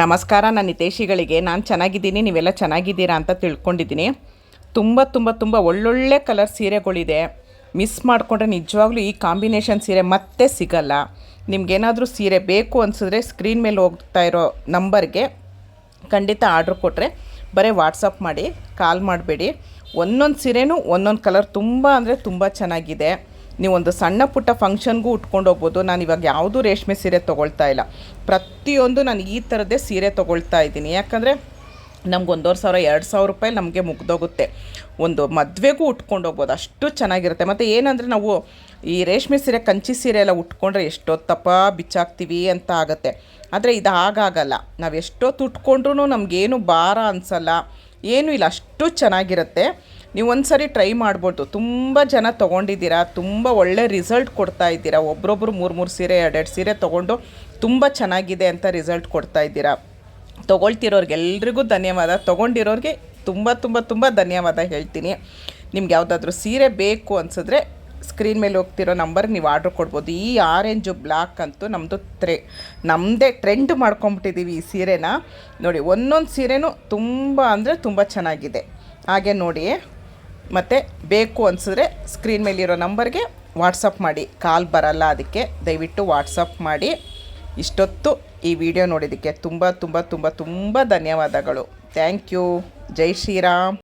ನಮಸ್ಕಾರ, ನನ್ನ ಹಿತೇಶಿಗಳಿಗೆ ನಾನು ಚೆನ್ನಾಗಿದ್ದೀನಿ, ನೀವೆಲ್ಲ ಚೆನ್ನಾಗಿದ್ದೀರಾ ಅಂತ ತಿಳ್ಕೊಂಡಿದ್ದೀನಿ. ತುಂಬ ತುಂಬ ತುಂಬ ಒಳ್ಳೊಳ್ಳೆ ಕಲರ್ ಸೀರೆಗಳಿದೆ. ಮಿಸ್ ಮಾಡಿಕೊಂಡ್ರೆ ನಿಜವಾಗ್ಲೂ ಈ ಕಾಂಬಿನೇಷನ್ ಸೀರೆ ಮತ್ತೆ ಸಿಗಲ್ಲ. ನಿಮ್ಗೇನಾದರೂ ಸೀರೆ ಬೇಕು ಅನಿಸಿದ್ರೆ ಸ್ಕ್ರೀನ್ ಮೇಲೆ ಹೋಗ್ತಾ ಇರೋ ನಂಬರ್ಗೆ ಖಂಡಿತ ಆರ್ಡ್ರ್ ಕೊಟ್ಟರೆ ಬರೀ ವಾಟ್ಸಪ್ ಮಾಡಿ ಕಾಲ್ ಮಾಡಬೇಡಿ. ಒಂದೊಂದು ಸೀರೆನೂ ಒಂದೊಂದು ಕಲರ್ ತುಂಬ ಅಂದರೆ ತುಂಬ ಚೆನ್ನಾಗಿದೆ. ನೀವೊಂದು ಸಣ್ಣ ಪುಟ್ಟ ಫಂಕ್ಷನ್ಗೂ ಉಟ್ಕೊಂಡು ಹೋಗ್ಬೋದು. ನಾನು ಇವಾಗ ಯಾವುದೂ ರೇಷ್ಮೆ ಸೀರೆ ತೊಗೊಳ್ತಾ ಇಲ್ಲ. ಪ್ರತಿಯೊಂದು ನಾನು ಈ ಥರದ್ದೇ ಸೀರೆ ತೊಗೊಳ್ತಾ ಇದ್ದೀನಿ. ಯಾಕಂದರೆ ನಮ್ಗೆ ಒಂದೂವರೆ ಸಾವಿರ, ಎರಡು ಸಾವಿರ ರೂಪಾಯಿ ನಮಗೆ ಮುಗ್ದೋಗುತ್ತೆ. ಒಂದು ಮದುವೆಗೂ ಉಟ್ಕೊಂಡು ಹೋಗ್ಬೋದು. ಅಷ್ಟು ಚೆನ್ನಾಗಿರುತ್ತೆ. ಮತ್ತು ಏನಂದರೆ ನಾವು ಈ ರೇಷ್ಮೆ ಸೀರೆ, ಕಂಚಿ ಸೀರೆ ಎಲ್ಲ ಉಟ್ಕೊಂಡ್ರೆ ಎಷ್ಟೊತ್ತಪ್ಪ ಬಿಚ್ಚಾಕ್ತೀವಿ ಅಂತ ಆಗುತ್ತೆ. ಆದರೆ ಇದು ಹಾಗಾಗಲ್ಲ. ನಾವು ಎಷ್ಟೊತ್ತು ಉಟ್ಕೊಂಡ್ರೂ ನಮಗೇನು ಭಾರ ಅನಿಸಲ್ಲ. ಏನೂ ಇಲ್ಲ. ಅಷ್ಟು ಚೆನ್ನಾಗಿರುತ್ತೆ. ನೀವು ಒಂದು ಸರಿ ಟ್ರೈ ಮಾಡ್ಬೋದು. ತುಂಬ ಜನ ತೊಗೊಂಡಿದ್ದೀರಾ, ತುಂಬ ಒಳ್ಳೆ ರಿಸಲ್ಟ್ ಕೊಡ್ತಾ ಇದ್ದೀರಾ. ಒಬ್ರೊಬ್ರು ಮೂರು ಮೂರು ಸೀರೆ, ಎರಡೆರಡು ಸೀರೆ ತೊಗೊಂಡು ತುಂಬ ಚೆನ್ನಾಗಿದೆ ಅಂತ ರಿಸಲ್ಟ್ ಕೊಡ್ತಾ ಇದ್ದೀರಾ. ತೊಗೊಳ್ತಿರೋರಿಗೆ ಎಲ್ರಿಗೂ ಧನ್ಯವಾದ. ತೊಗೊಂಡಿರೋರಿಗೆ ತುಂಬ ತುಂಬ ತುಂಬ ಧನ್ಯವಾದ ಹೇಳ್ತೀನಿ. ನಿಮ್ಗೆ ಯಾವುದಾದ್ರೂ ಸೀರೆ ಬೇಕು ಅನಿಸಿದ್ರೆ ಸ್ಕ್ರೀನ್ ಮೇಲೆ ಹೋಗ್ತಿರೋ ನಂಬರ್ ನೀವು ಆರ್ಡ್ರ್ ಕೊಡ್ಬೋದು. ಈ ಆರೆಂಜು ಬ್ಲ್ಯಾಕ್ ಅಂತೂ ನಮ್ಮದು ತ್ರೆ ನಮ್ಮದೇ ಟ್ರೆಂಡ್ ಮಾಡ್ಕೊಂಬಿಟ್ಟಿದ್ದೀವಿ ಈ ಸೀರೆನ. ನೋಡಿ, ಒಂದೊಂದು ಸೀರೆನೂ ತುಂಬ ಅಂದರೆ ತುಂಬ ಚೆನ್ನಾಗಿದೆ. ಹಾಗೆ ನೋಡಿ ಮತ್ತು ಬೇಕು ಅನಿಸಿದ್ರೆ ಸ್ಕ್ರೀನ್ ಮೇಲಿರೋ ನಂಬರ್ಗೆ ವಾಟ್ಸಪ್ ಮಾಡಿ. ಕಾಲ್ ಬರಲ್ಲ ಅದಕ್ಕೆ. ದಯವಿಟ್ಟು ವಾಟ್ಸಪ್ ಮಾಡಿ. ಇಷ್ಟೊತ್ತು ಈ ವಿಡಿಯೋ ನೋಡಿದ್ದಕ್ಕೆ ತುಂಬ ತುಂಬ ತುಂಬ ತುಂಬ ಧನ್ಯವಾದಗಳು. ಥ್ಯಾಂಕ್ ಯು ಜೈ ಶ್ರೀರಾಮ್.